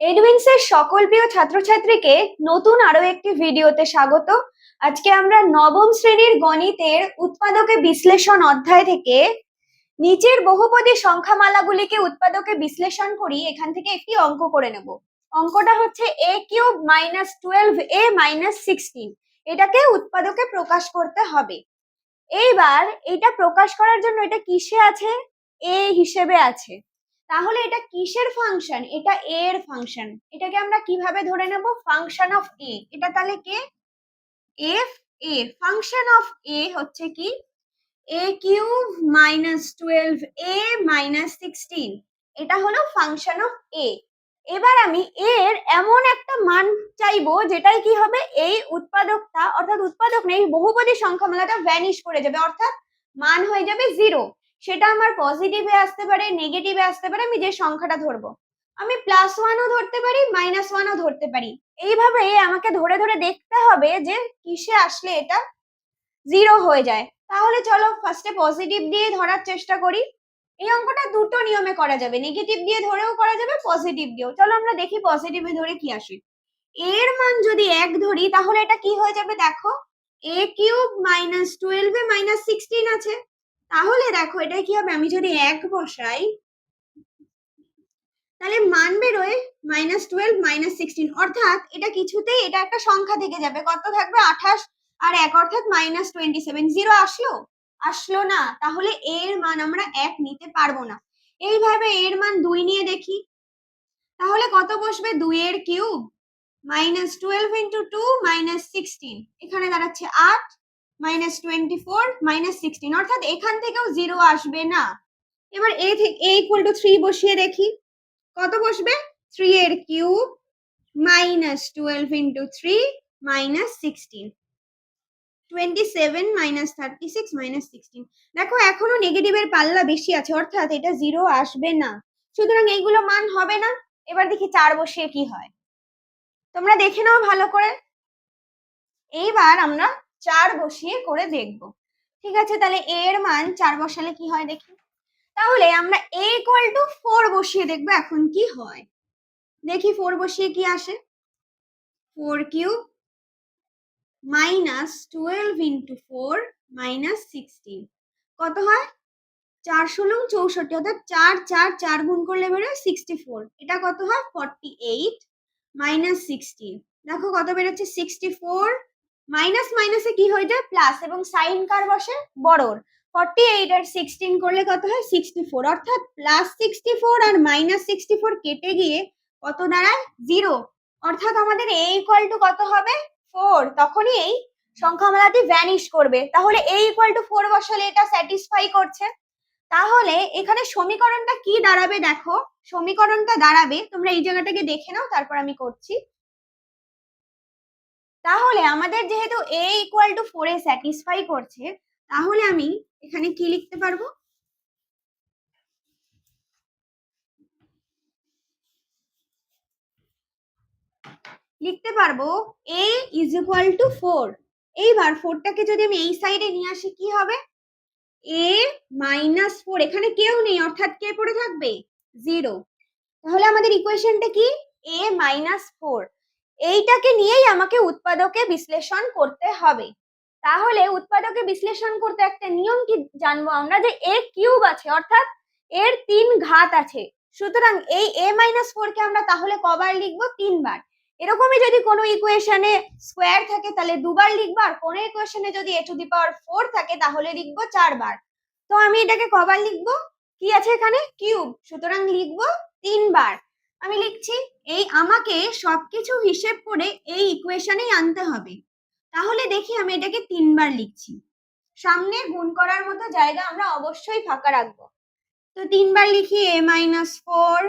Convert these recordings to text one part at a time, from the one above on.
এডুইংস সকল প্রিয় ছাত্রছাত্রীকে নতুন আরও একটি ভিডিওতে স্বাগত। আজকে আমরা নবম শ্রেণির গণিতের উৎপাদকে বিশ্লেষণ অধ্যায় থেকে নিচের বহুপদী সংখ্যামালাগুলিকে উৎপাদকে বিশ্লেষণ করি, এখান থেকে একটি অঙ্ক করে নেব। অঙ্কটা হচ্ছে a cube minus twelve a minus sixteen. এটাকে উৎপাদকে প্রকাশ করতে হবে। এইবার এটা প্রকাশ করার জন্য এটা কিসে আছে? এ হিসেবে আছে। তাহলে এটা কিসের ফাংশন এটা এ এর ফাংশন এটাকে আমরা কীভাবে ধরে নেব? ফাংশন অফ এ এটা তাহলে কে? F a function of a হচ্ছে কি? A cube minus twelve a minus sixteen এটা হলো ফাংশন অফ এ এবার আমি এর এমন একটা মান চাইব, যেটাই কি হবে? এই উৎপাদকটা, অর্থাৎ উৎপাদক নেই, বহুপদী সংখ্যামালাটা ভ্যানিশ করে যাবে, অর্থাৎ মান হয়ে যাবে জিরো সেটা আমার পজিটিভে আসতে পারে নেগেটিভে আসতে পারে, আমি যে সংখ্যাটা ধরবো। আমি প্লাস ওয়ানও ধরতে পারি মাইনাস ওয়ানও ধরতে পারি। এইভাবে আমাকে ধরে ধরে দেখতে হবে যে কিসে আসলে এটা জিরো হয়ে যায়। তাহলে চলো ফার্স্টে পজিটিভ দিয়ে ধরার চেষ্টা করি। এই অঙ্কটা দুটো নিয়মে করা যাবে। নেগেটিভ দিয়ে ধরেও করা যাবে পজিটিভ দিয়েও। চলো আমরা দেখি পজিটিভে ধরে কি আসে। এর মান যদি এক ধরি, তাহলে এটা কি হয়ে যাবে দেখো? এ কিউব মাইনাস টুয়েলভে মাইনাস সিক্সটিন আছে। তাহলে দেখো, এটা কি হবে? আমি যদি এক বসাই, তাহলে মান বেরোয় মাইনাস টুয়েলভ মাইনাস সিক্সটিন অর্থাৎ এটা কিছুতেই এটা একটা সংখ্যা থেকে যাবে। কত থাকবে? আঠাশ। আর এক অর্থাৎ মাইনাস টোয়েন্টি সেভেন জিরো আসলো? আসলো না। তাহলে এর মান আমরা এক নিতে পারব না। এইভাবে এর মান দুই নিয়ে দেখি। তাহলে কত বসবে? দুইয়ের cube minus twelve into two minus sixteen এখানে দাঁড়াচ্ছে আট। Minus twenty four minus sixteen অর্থাৎ এখান থেকেও জিরো আসবে না। এবার এ থেকে এ ইকুয়াল টু থ্রি বসিয়ে দেখি। কত বসবে? থ্রি এর cube minus twelve into three minus sixteen twenty seven minus thirty six minus sixteen দেখো, এখনও নেগেটিভের পাল্লা বেশি আছে, অর্থাৎ এটা জিরো আসবে না। সুতরাং এইগুলো মান হবে না। এবার দেখি চার বসিয়ে কি হয়। তোমরা দেখে নাও ভালো করে। এইবার আমরা চার বসিয়ে করে দেখব। ঠিক আছে? তাহলে এ এর মান চার বসালে কি হয় দেখি? তাহলে আমরা এ ইকুয়াল টু ফোর বসিয়ে দেখব এখন কি হয়। দেখি ফোর বসিয়ে কি আসে? Four cube minus twelve into four minus sixteen কত হয়? চার ষোলো চৌষট্টি, অর্থাৎ চার চার চার গুণ করলে বেরোয় সিক্সটি ফোর এটা কত হয়? ফর্টি এইট মাইনাস সিক্সটিন দেখো কত বেরোচ্ছে সিক্সটি ফোর মাইনাস মাইনাসে কি হয়ে যায়? প্লাস এবং সাইন কার বসে? বড়র। ফর্টি এইট আর সিক্সটিন করলে কত হয়? সিক্সটি ফোর অর্থাৎ প্লাস সিক্সটি ফোর আর মাইনাস সিক্সটি ফোর কেটে গিয়ে কত দাঁড়ায়? জিরো অর্থাৎ আমাদের এ ইকুয়াল টু কত হবে? ফোর তখনই এই সংখ্যামালাটি ভ্যানিশ করবে। তাহলে এ ইকুয়াল টু ফোর বসালে এটা স্যাটিসফাই করছে। তাহলে এখানে সমীকরণটা কি দাঁড়াবে দেখো? সমীকরণটা দাঁড়াবে। তোমরা এই জায়গাটাকে দেখে নাও, তারপর আমি করছি। তাহলে আমাদের যেহেতু a equal to four satisfy করছে, তাহলে আমি এখানে কি লিখতে পারব? লিখতে পারব a is equal to four এইবার ফোরটাকে যদি আমি এই সাইডে নিয়ে আসি, কি হবে? এ মাইনাস ফোর এখানে কেউ নেই, অর্থাৎ কে পড়ে থাকবে? জিরো তাহলে আমাদের ইকুয়েশনটা কি? এ মাইনাস ফোর এইটাকে নিয়েই আমাকে উৎপাদকে বিশ্লেষণ করতে হবে। তাহলে উৎপাদকে বিশ্লেষণ করতে একটা নিয়ম কি জানব আমরা? যে এ কিউব আছে, অর্থাৎ এর তিন ঘাত আছে। সুতরাং এই এ মাইনাস ফোর কে আমরা তাহলে কবার লিখব? তিনবার। এরকমই যদি কোনো ইকুয়েশনে স্কোয়ার থাকে, তাহলে দুবার লিখব, আর কোনো ইকুয়েশনে যদি এ টু দি পাওয়ার ফোর থাকে, তাহলে লিখব চারবার। তো আমি এটাকে কবার লিখব? কি আছে এখানে? কিউব। সুতরাং লিখব তিনবার। আমি লিখছি, এই আমাকে সবকিছু হিসেব করে এই ইকুয়েশনেই আনতে হবে। তাহলে দেখি আমি এটাকে তিনবার লিখছি। সামনে গুণ করার মতো জায়গা আমরা অবশ্যই ফাঁকা রাখব। তো তিনবার লিখি a minus four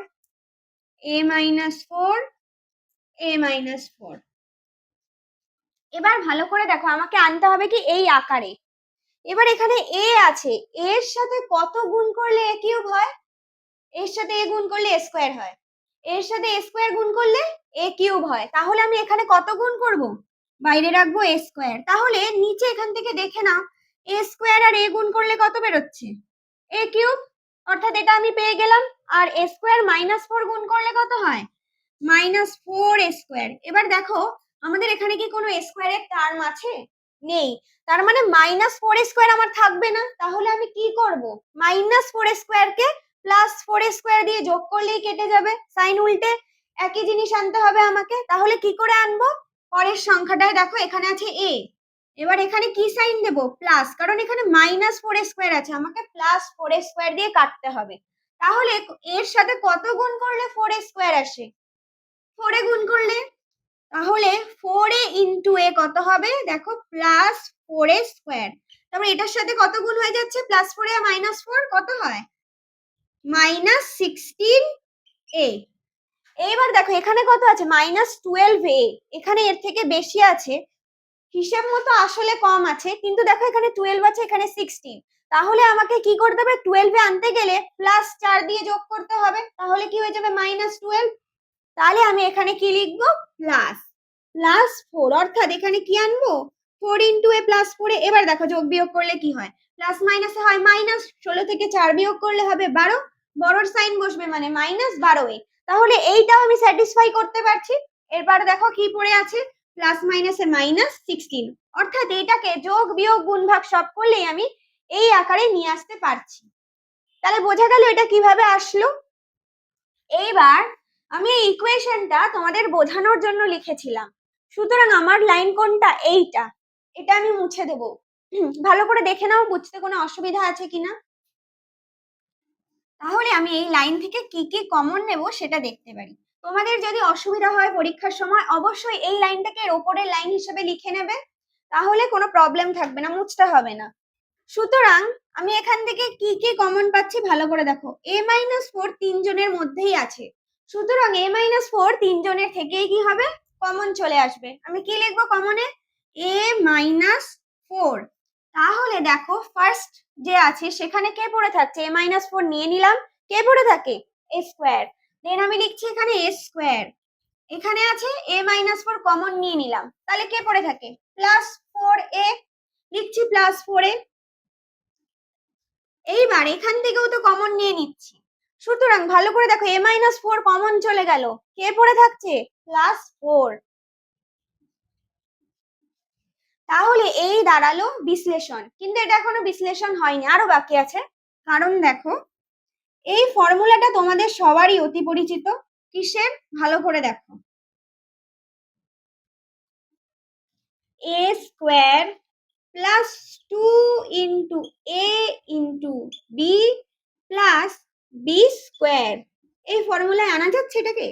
a minus four a minus four এবার ভালো করে দেখো, আমাকে আনতে হবে কি এই আকারে। এবার এখানে এ আছে এর সাথে কত গুণ করলে এ কিউব হয়? এর সাথে এ গুণ করলে এ স্কোয়ার হয়। এর সাথে এ স্কোয়ার গুণ করলে এ কিউব হয়। তাহলে আমি এখানে কত গুণ করব? বাইরে রাখব এ স্কোয়ার তাহলে নিচে এখান থেকে দেখে নাও এ স্কোয়ার আর এ গুণ করলে কত বেরোচ্ছে? এ কিউব অর্থাৎ এটা আমি পেয়ে গেলাম। আর এ স্কোয়ার মাইনাস ফোর গুণ করলে কত হয়? মাইনাস ফোর এ স্কোয়ার এবার দেখো, আমাদের এখানে কি কোনো স্কোয়ারের টার্ম আছে? নেই। তার মানে মাইনাস ফোর স্কোয়ার আমার থাকবে না। তাহলে আমি কি করব? মাইনাস ফোর স্কোয়ারকে প্লাস ফোর স্কোয়ার দিয়ে যোগ করলেই কেটে যাবে। সাইন উল্টে একই জিনিস আনতে হবে আমাকে। তাহলে কি করে আনব? পরের সংখ্যাটায় দেখো, এখানে আছে এ এবার এখানে কি সাইন দেব? প্লাস কারণ এখানে মাইনাস ফোর স্কোয়ার আছে। আমাকে প্লাস ফোর স্কোয়ার দিয়ে কাটতে হবে। তাহলে এর সাথে কত গুণ করলে ফোর স্কোয়ার আসে? ফোরে গুণ করলে? তাহলে ফোর এ ইন্টু এ কত হবে? দেখো প্লাস ফোর এ স্কোয়ার তারপর এটার সাথে কত গুণ হয়ে যাচ্ছে? Plus four a minus four কত হয়? Minus sixteen a. এইবার দেখো, এখানে কত আছে? Minus twelve a. এখানে এর থেকে বেশি আছে। হিসেব মতো আসলে কম আছে, কিন্তু দেখো এখানে টুয়েলভ আছে, এখানে সিক্সটিন। তাহলে আমাকে কি করতে হবে? টুয়েলভে আনতে গেলে প্লাস চার দিয়ে যোগ করতে হবে। তাহলে কি হয়ে যাবে? Minus twelve. তাহলে আমি এখানে কি লিখব? প্লাস। Plus four. অর্থাৎ এখানে কি আনব? ফোর ইন্টু এ প্লাস ফোরে এবার দেখো যোগ বিয়োগ করলে কি হয়? প্লাস মাইনাসে হয় মাইনাস। ষোলো থেকে চার বিয়োগ করলে হবে বারো। বড়র সাইন বসবে মানে মাইনাস বারো এ। তাহলে এইটাও আমি স্যাটিসফাই করতে পারছি। এরপর দেখো কি পড়ে আছে? প্লাস মাইনাসে মাইনাস সিক্সটিন অর্থাৎ এটাকে যোগ, বিয়োগ গুণ ভাগ সব করলেই আমি এই আকারে নিয়ে আসতে পারছি। তাহলে বোঝা গেল এটা কীভাবে আসলো? এইবার আমি এই ইকুয়েশনটা তোমাদের বোঝানোর জন্য লিখেছিলাম। সুতরাং আমার লাইন কোনটা? এইটা। এটা আমি মুছে দেব। ভালো করে দেখে নাও, বুঝতে কোনো অসুবিধা আছে কিনা? তাহলে আমি এই লাইন থেকে কি কি কমন নেব সেটা দেখতে পারি। তোমাদের যদি অসুবিধা হয় পরীক্ষার সময়, অবশ্যই এই লাইনটাকে ওপরের লাইন হিসেবে লিখে নেবে। তাহলে কোনো প্রবলেম থাকবে না, মুছতে হবে না। সুতরাং আমি এখান থেকে কি কি কমন পাচ্ছি ভালো করে দেখো। এ মাইনাস ফোর তিনজনের মধ্যেই আছে। সুতরাং এ মাইনাস ফোর তিনজনের থেকেই কি হবে? কমন চলে আসবে। আমি কি লিখব কমনে এ? মাইনাস ফোর তাহলে দেখো ফার্স্ট যে আছে, সেখানে কে পড়ে থাকছে? এ মাইনাস ফোর নিয়ে নিলাম। কে পড়ে থাকে? এ স্কোয়ার দেন আমি লিখছি এখানে এ স্কোয়ার এখানে আছে এ মাইনাস ফোর কমন নিয়ে নিলাম। তাহলে কে পড়ে থাকে? প্লাস ফোর এ লিখছি প্লাস ফোর এ এইবার এখান থেকেও তো কমন নিয়ে নিচ্ছি। সুতরাং ভালো করে দেখো এ মাইনাস ফোর কমন চলে গেল। কে পড়ে থাকছে? প্লাস ফোর তাহলে এই দাঁড়াল বিশ্লেষণ। কিন্তু এটা এখনও বিশ্লেষণ হয়নি, আরও বাকি আছে। কারণ দেখো, এই ফর্মুলাটা তোমাদের সবারই অতি পরিচিত। কিসের? ভালো করে দেখো। A square plus two into a into b plus b square এই ফর্মুলায় আনা যাচ্ছে এটাকে?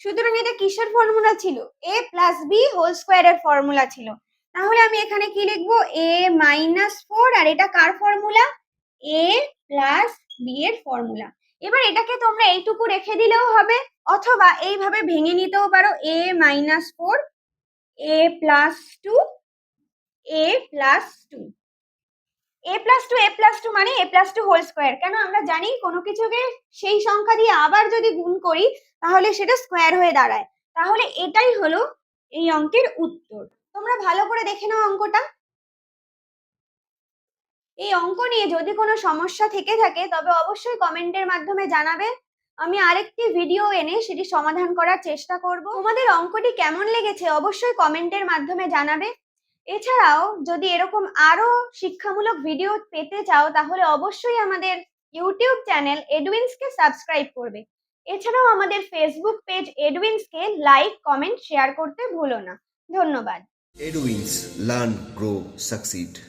সুতরাং এটা কিসের ফর্মুলা ছিল? এ প্লাস বি হোল স্কোয়ারের ফর্মুলা ছিল। তাহলে আমি এখানে কি লিখব? এ মাইনাস ফোর আর এটা কার ফর্মুলা এ প্লাস বি এর ফর্মুলা এবার এটাকে তোমরা এইটুকু রেখে দিলেও হবে, অথবা এইভাবে ভেঙে নিতেও পারো। A minus four a plus two a plus two a plus two a plus two মানে a plus two whole square কেন? আমরা জানি কোনো কিছুকে সেই সংখ্যা দিয়ে আবার যদি গুণ করি, তাহলে সেটা স্কোয়ার হয়ে দাঁড়ায়। তাহলে এটাই হলো এই অঙ্কের উত্তর। তোমরা ভালো করে দেখে নাও অঙ্কটা। এই অঙ্ক নিয়ে যদি কোনো সমস্যা থেকে থাকে, তবে অবশ্যই কমেন্টের মাধ্যমে জানাবে। আমি আরেকটি ভিডিও এনে সেটি সমাধান করার চেষ্টা করব। তোমাদের অঙ্কটি কেমন লেগেছে অবশ্যই কমেন্টের মাধ্যমে জানাবে। এছাড়াও যদি এরকম আরও শিক্ষামূলক ভিডিও পেতে চাও, তাহলে অবশ্যই আমাদের ইউটিউব চ্যানেল এডুইন্সকে সাবস্ক্রাইব করবে। এছাড়াও আমাদের ফেসবুক পেজ এডুইন্সকে লাইক কমেন্ট শেয়ার করতে ভুলো না। ধন্যবাদ। Edwins Learn, Grow, Succeed.